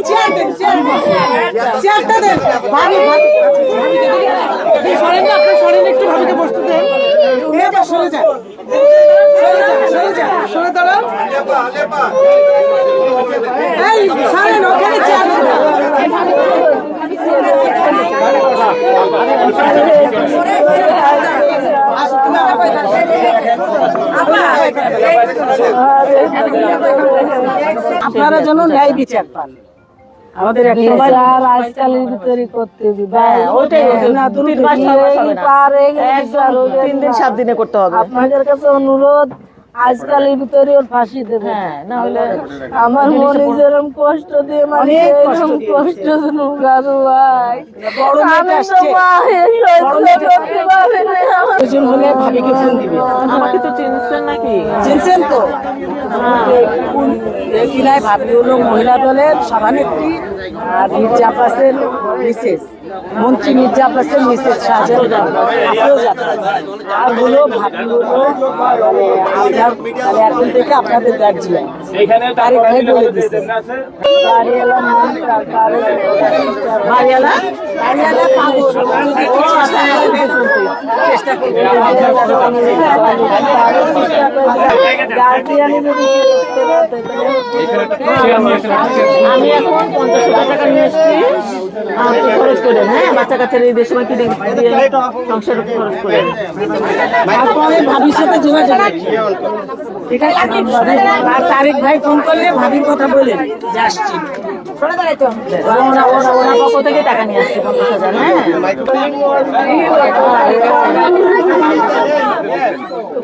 Chair. আপনারা যেন ন্যায় বিচার পান আমাদের গেলে বিচার হবে। তিন দিন সাত দিনে করতে হবে। আপনাদের কাছে অনুরোধ আজকালের ভিতরে ওর ফাঁসি দেবে। হ্যাঁ না হলে আমার মনে যেরকম কষ্ট দিয়ে মানে এরকম কষ্ট ভাই। দিবে। আমাকে তো চিনছেন নাকি? চিনছেন তো? কিনায় ভাবি হলো মহিলা দলের সভানেত্রী আর মির্জা মিসেস। মন্ত্রী মির্জা আব্বাসের মিসেস শাহজাহান আফরোজ আব্বাস। আর হলো ভাবি মানে আপনার মানে এখন থেকে আপনাদের তারিখ ভাই বলে দিচ্ছে চেষ্টা আমি এখন পঞ্চাশ হাজার টাকা নিয়ে এসেছি। আপনি খরচ করেন হ্যাঁ? বাচ্চা কাচ্চার এই দেশের সময় কিনে সংসার খরচ করেন তারপরে ভাবির সাথে যোগাযোগ। ঠিক আছে আর তারিক ভাই ফোন করলে ভাবির কথা বলেন। যে আসছি। ওরা পক্ষ থেকে টাকা নিয়ে আসছে পঞ্চাশ হাজার হ্যাঁ ওর মার চেয়ে কষ্ট করে কি করে সহ্য করব? আজকা দিন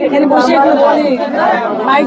এখানে বসে একটু বলি মাইক